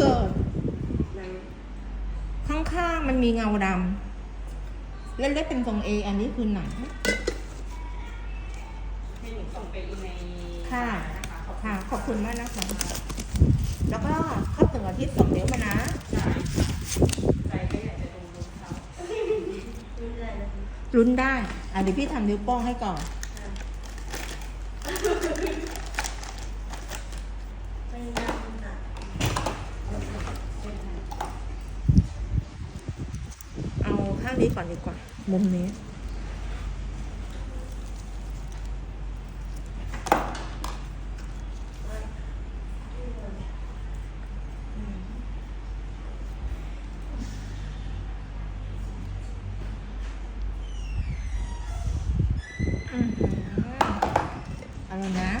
กิดไหนข้างๆมันมีเงาดำเล็กๆเป็นทรงเออันนี้คือหนังให้หนูส่งไปในค่ะนะคะขอบคุณค่ะ ขอบคุณมากนะคะ แล้วก็เข้าถึงอาทิตย์สองเดี๋ยวมานะค่ะใจก็อยากจะดูดูเขารุ้นได้อะเดี๋ยวพี่ทำนิ้วโป้งให้ก่อน เอาข้างนี้ ก่อนดีกว่า มุมนี้ อืมหือเอาเลยนะ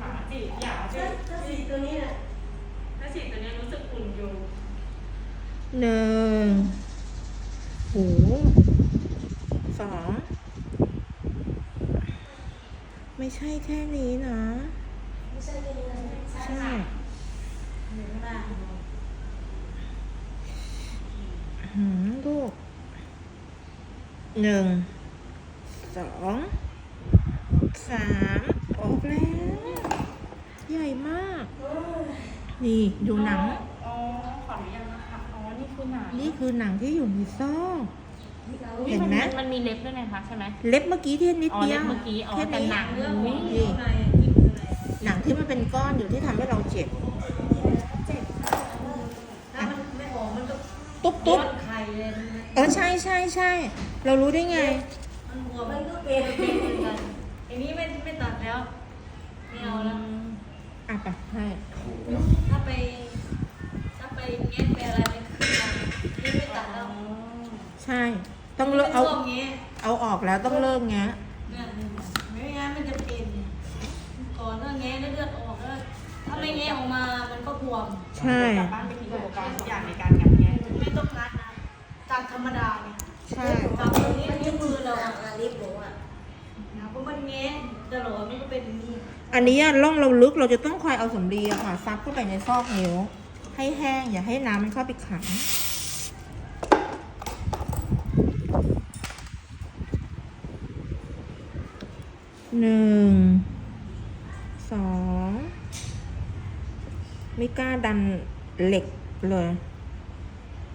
หาจีอยากจะ ถ้าสีตัวนี้น่ะ ถ้าสีตัวเนี้ยรู้สึกอุ่นอยู่ หนึ่งโอ้สองไม่ใช่แค่นี้นะไม่ใช่ตัวนี้นะใช่หนึ่งบ้างหืมลูกหนึ่งสองสามออกแล้ว ใหญ่มาก นี่ ดูหนัง อ๋อขออนุญาตนะคะอ๋อนี่คือห นังนี่คือหนังที่อยู่ในซอก เห็นไหม มันมีเล็บด้วยนะคะใช่ไหมเล็บเมื่อกี้ที่นิดอ๋อเดีเล็ยวบเมื่อกี้อ๋อแค่แต่นี้หนังเรื่องอุ้ของยข้างในกินอะไรหนังที่มันเป็นก้อนอยู่ที่ทำให้เราเจ็บ ถ้ามันไม่ออกมันก็ตุ๊บตุ๊บย้อนไข่เลยนะเออใช่ใช่ใช่ เรารู้ได้ไง มันหัวมันก็เป็นเป็นเหมือนกันอย่างนี้ไม่ไม่ตัดแล้วไม่เอาแล้วอะไปให้ถ้าไป ถ้าไปแงะไปอะไรไปขึ้นมานี่ไม่ตัดแล้ว ใช่ ต้องเลิกเอา ช่วงนี้เอาออกแล้วต้องเลิกแงะเนี่ยไม่งั้นมันจะเป็นก่อนถ้าแงะแล้วเลือดออกแล้วถ้าไม่แงะออกมามันก็บวมใช่ กลับบ้านไปทิ้งอุปกรณ์ทุกอย่างในการงัดแงะไม่ต้องงัดนะจากธรรมดาเนี่ยใช่ จากตรงนี้นิ้วมือเราอาลิฟต์บอกว่านะเพราะมันแงะตลอดมันก็เป็นอย่างนี้อันนี้อะร่องเราลึกเราจะต้องคอยเอาสำลีอะค่ะ ซับเข้าไปในซอกนิ้ว ให้แห้งอย่าให้น้ำมันเข้าไปขัง หนึ่งสองไม่กล้าดันเหล็กเลย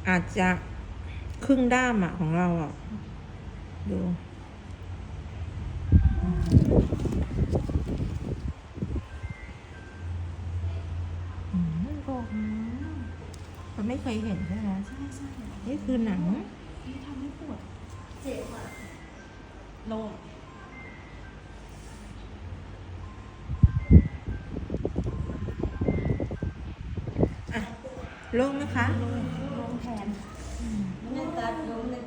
อาจจะครึ่งด้ามอะของเราอะดูอืมบอกนะมันไม่เคยเห็นใช่ไหมใช่ใช่นี่คือหนัง นี่ทำให้ปวด เจ็บอะโล่ง โล่งไหมคะโล่งแทน